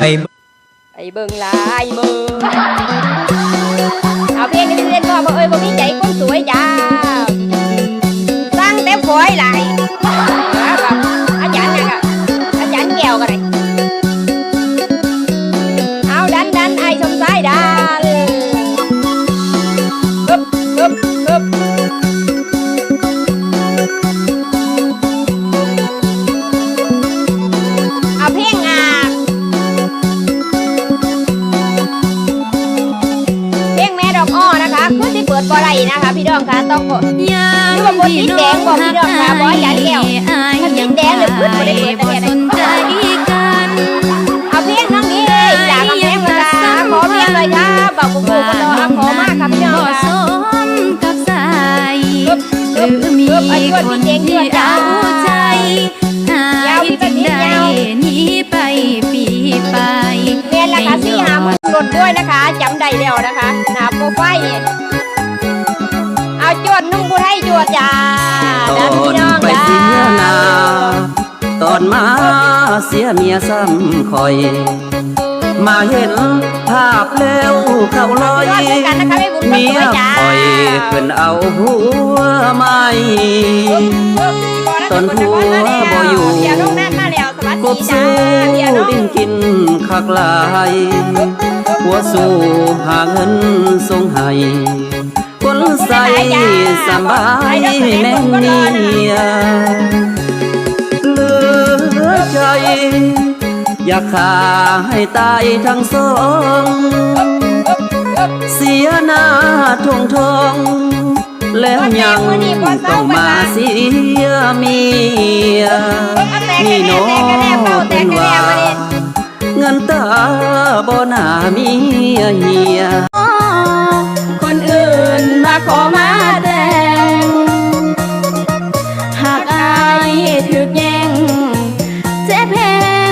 ไอ้ไปเบิ่งลายมือเอาเพลงนี้เล่นก่อนบ่เอ้ยบ่มี อกอ้อนะคะคือที่เปิดบ่ไรนะคะ พี่น้องคะต้องกดยามหรือว่าบนสีแดงบอกพี่น้องค่ะบอกให้ยายแก้วอายถ้าสีแดงหรือเพิ่นบ่ได้เปิดแต่บ่เนี่ยสนใจกันเอาเพลงน้องนี้อยากเอาเพลงเลยค่ะขอเพลงเลยค่ะบอกกูกูก็รอเอาขอมากค่ะพี่น้องบ่สค่ะมกับสายปึ๊บหปึ๊รืบอมีปึ๊บอายุคนพี่เจงที่เพื่อนจ้า นกดด้วยนะคะจำได้แล้วนะคะหน้าโปรไฟล์นี่เอาจวดนุ่งบุไทยจวดจ้าตดัอนพี่น้องไปจ้าเสียนาตอนมาเสียเมียซ้ำคอย มาเห็นภาพแล้วเขาลอยยอดเหมือนกันนะคะไม่บุญเมีก็ยสวยจ้าคอยเพิ่นเอาหัวไม่ตอนผัวบ่อยู่เดี๋ยวน้องนั่นมาแล้วสวัสกดีบจ้าสู้เดี๋ยวน้องดิ้นกินคักหลาย หัวสู้หาเงินส่งให้คนใส่สบายแม่เมียเหลือใจ อยากฆ่าให้ตายทั้งสอง เสียหน้าทงทองแล้วยังต้องมาเสียเมียนี่น้อง บ่น่ามีเฮียคนอื่นมาขอมาแต่งหากอายถึกแย่งเจ็บแพ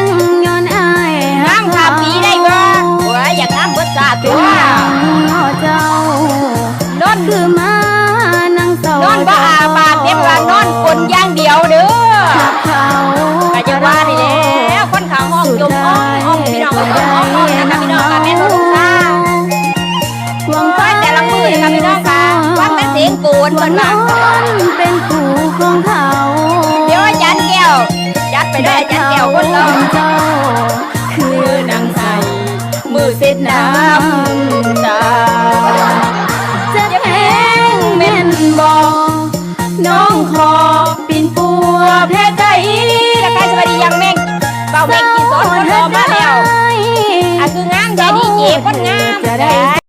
งย้อนอายห้ามขาปีได้บ่หัวอยากน้ำเบิดสาตัว แต่เสียงโกนคเพิ่นนนว่าอนเป็นคู่ของเขา เดี๋ยวอาจารย์แก้วจัดไปได้อาจารย์แก้วคนเราเจ้าคือนางใสมือเส็ดน้ำตาจะแพงแม่นบอกน้องขอปินปัวแพ้ใจราคาสวัสดียังแม่งเป่าแม่งกินสอนคนรอมาแล้วอะคืองามใจดีเก๋คนงามจะได้